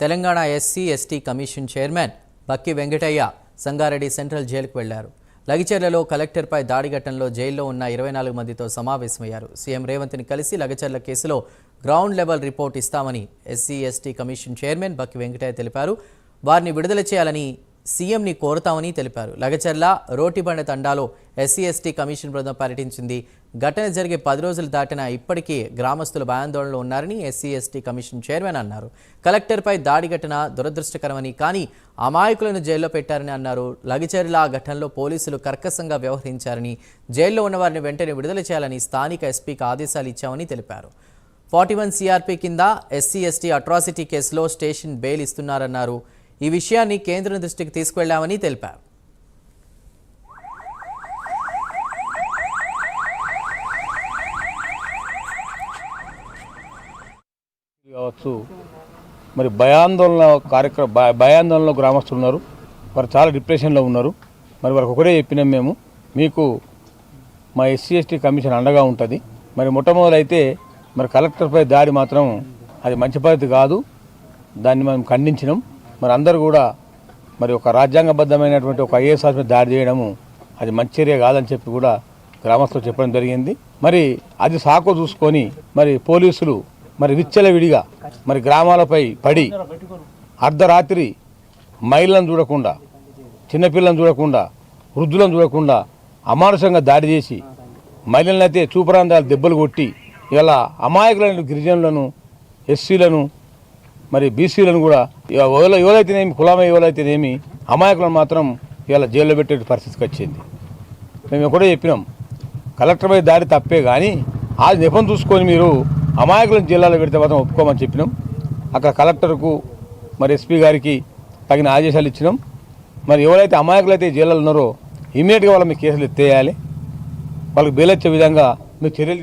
Telangana SC ST commission chairman Bakki Venkataiah Sangareddy central జైలుకు వెళ్ళారు. లగిచెర్లలో కలెక్టర్పై దాడి ఘటనలో జైల్లో ఉన్న ఇరవై నాలుగు మందితో సమావేశమయ్యారు. సీఎం రేవంత్ని కలిసి లగచర్ల కేసులో గ్రౌండ్ లెవెల్ రిపోర్ట్ ఇస్తామని SC ST commission chairman Bakki Venkataiah తెలిపారు. వారిని విడుదల చేయాలని సీఎంని కోరుతామని తెలిపారు. లగచర్ల రోటిబండ తండాలో ఎస్సీ ఎస్టీ కమిషన్ బృందం పర్యటించింది. ఘటన జరిగే పది రోజులు దాటినా ఇప్పటికీ గ్రామస్తులు భయాందోళనలో ఉన్నారని ఎస్సీ ఎస్టీ కమిషన్ చైర్మన్ అన్నారు. కలెక్టర్పై దాడి ఘటన దురదృష్టకరమని కానీ అమాయకులను జైల్లో పెట్టారని అన్నారు. లగచర్ల ఆ ఘటనలో పోలీసులు కర్కశంగా వ్యవహరించారని జైల్లో ఉన్న వారిని వెంటనే విడుదల చేయాలని స్థానిక ఎస్పీకి ఆదేశాలు ఇచ్చామని తెలిపారు. ఫార్టీ వన్ సిఆర్పీ కింద ఎస్సీ ఎస్టీ అట్రాసిటీ కేసులో స్టేషన్ బెయిల్ ఇస్తున్నారన్నారు. ఈ విషయాన్ని కేంద్రం దృష్టికి తీసుకెళ్ళామని తెలిపారు. కావచ్చు. మరి భయాందోళన కార్యక్రమ భయ- భయాందోళనలో గ్రామస్తులు ఉన్నారు. వారు చాలా డిప్రెషన్లో ఉన్నారు. మరి వారికి ఒకటే చెప్పినాం మేము. మీకు మా ఎస్సీ ఎస్టీ కమిషన్ అండగా ఉంటుంది. మరి మొట్టమొదలైతే మరి కలెక్టర్పై దాడి మాత్రం అది మంచి పద్ధతి కాదు. దాన్ని మనం ఖండించినాం. మరి అందరూ కూడా మరి ఒక రాజ్యాంగబద్ధమైనటువంటి ఒక ఐఏఎస్ ఆఫీసర్ దాడి చేయడము అది మంచి చర్య కాదని చెప్పి కూడా గ్రామస్తులు చెప్పడం జరిగింది. మరి అది సాకు చూసుకొని మరి పోలీసులు మరి విచ్చలవిడిగా మరి గ్రామాలపై పడి అర్ధరాత్రి మహిళలను చూడకుండా చిన్నపిల్లలను చూడకుండా వృద్ధులను చూడకుండా అమానుషంగా దాడి చేసి మహిళలను అయితే దెబ్బలు కొట్టి ఇలా అమాయకులైన గిరిజనులను ఎస్సీలను మరి బీసీలను కూడా ఎవరు ఎవరైతేనేమి కులామ ఎవరైతేనేమి అమాయకులను మాత్రం ఇవాళ జైల్లో పెట్టే పరిస్థితికి వచ్చింది. మేము కూడా చెప్పినాం కలెక్టర్ మీద దారి తప్పే కానీ ఆ నిపం చూసుకొని మీరు అమాయకులను జిల్లాలో పెడితే మాత్రం ఒప్పుకోమని చెప్పినాం. అక్కడ కలెక్టర్కు మరి ఎస్పీ గారికి తగిన ఆదేశాలు ఇచ్చినాం. మరి ఎవరైతే అమాయకులైతే జిల్లాలో ఉన్నారో ఇమీడియట్గా వాళ్ళ మీ కేసులు ఎత్తేయాలి. వాళ్ళకి బెయిల్ వచ్చే విధంగా మీరు చర్యలు